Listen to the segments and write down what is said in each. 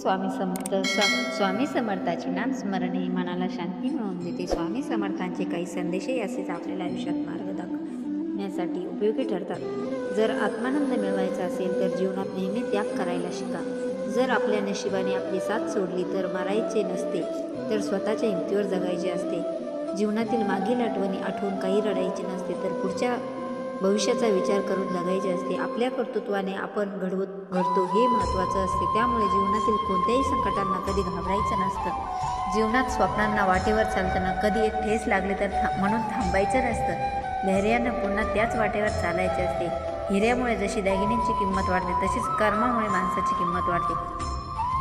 स्वामी समर्थ स्वा- स्वामी समर्थाची नाम स्मरण. ही मनाला शांती मिळवून देते. स्वामी समर्थांचे काही संदेशही असेच आपल्याला आयुष्यात मार्ग दाखवण्यासाठी उपयोगी ठरतात. जर आत्मानंद मिळवायचा असेल तर जीवनात नेहमी त्याग करायला शिका. जर आपल्या नशिबाने आपली साथ सोडली तर मारायचे नसते तर स्वतःच्या हिमतीवर जगायचे असते. जीवनातील मागील आठवणी आठवून काही रडायचे नसते तर पुढच्या भविष्याचा विचार करून जगायचे असते. आपल्या कर्तृत्वाने आपण घडवत घडतो हे महत्त्वाचं असते. त्यामुळे जीवनातील कोणत्याही संकटांना कधी घाबरायचं नसतं. जीवनात स्वप्नांना वाटेवर चालताना कधी एक ठेस लागली तर था म्हणून थांबायचं नसतं. धैर्यानं पुन्हा त्याच वाटेवर चालायचे असते. हिऱ्यामुळे जशी दागिन्यांची किंमत वाढते तशीच कर्मामुळे माणसाची किंमत वाढते.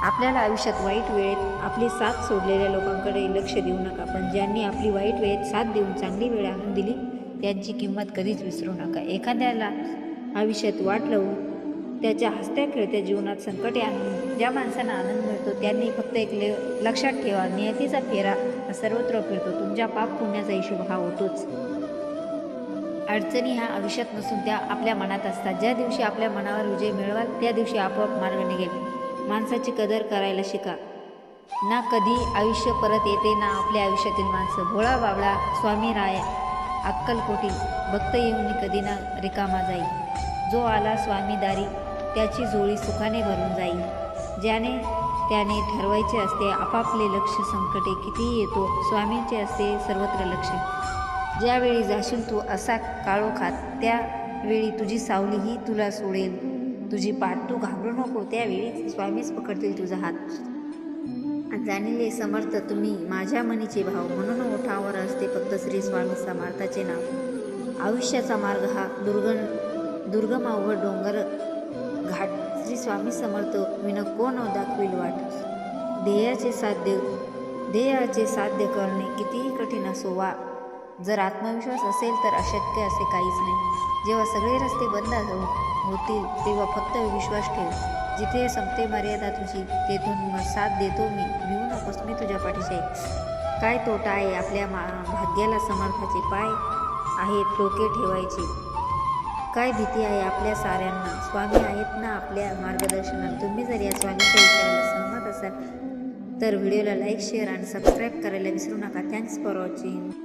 आपल्याला आयुष्यात वाईट वेळेत आपली साथ सोडलेल्या लोकांकडे लक्ष देऊ नका पण ज्यांनी आपली वाईट वेळेत साथ देऊन चांगली वेळ आणून दिली त्यांची किंमत कधीच विसरू नका. एखाद्याला आयुष्यात वाट लावून त्याच्या हसत्या खेळत्या जीवनात संकटे आणून ज्या माणसांना आनंद मिळतो त्यांनी फक्त एक ले लक्षात ठेवा नियतीचा फेरा हा सर्वत्र फिरतो. तुमच्या पाप पुण्याचा हिशोब हा होतोच. अडचणी ह्या आयुष्यात नसून त्या आपल्या मनात असतात. ज्या दिवशी आपल्या मनावर विजय मिळवाल त्या दिवशी आपोआप मार्ग निघेल. माणसाची कदर करायला शिका. ना कधी आयुष्य परत येते ना आपल्या आयुष्यातील माणसं. भोळा बाबळा स्वामी राय अक्कलकोटी भक्त येऊन कधी ना रिकामा जाई. जो आला स्वामीदारी त्याची जोळी सुखाने भरून जाईल ज्याने त्याने ठरवायचे असते आपापले लक्ष संकटे कितीही येतो स्वामींचे असते सर्वत्र लक्ष. ज्यावेळी जाशील तू असा काळोखात त्यावेळी तुझी सावलीही तुला सोडेल. तुझी पाठ तू घाबरू नको त्यावेळी स्वामीच पकडतील तुझा हात. जाणिले समर्थ तुम्ही माझ्या मनीचे भाव. म्हणून ओठावर असते फक्त श्री स्वामी समर्थाचे नाव. आयुष्याचा मार्ग हा दुर्गम दुर्गमावर डोंगर घाट. श्री स्वामी समर्थ विन कोण दाखविल वाट? ध्येयाचे साध्य ध्येयाचे साध्य करणे कितीही कठीण असो वा. जर आत्मविश्वास असेल तर अशक्य असे काहीच नाही. जेव्हा सगळे रस्ते बंद हो, होतील तेव्हा फक्त विश्वास ठेव. जिथे संपते मर्यादा तुझी तेथून साथ देतो मी. भिवू नकोस मी तुझ्या पाठीशी. आहे काय तोटा आहे आपल्या मा भाग्याला समर्थाचे पाय आहेत डोके ठेवायचे. काय भीती आहे आपल्या साऱ्यांना? स्वामी आहेत ना आपल्या मार्गदर्शनात? तुम्ही जर या स्वामीच्या विचाराला सहमत असाल तर व्हिडिओला लाईक शेअर आणि सबस्क्राईब करायला विसरू नका. Thanks for watching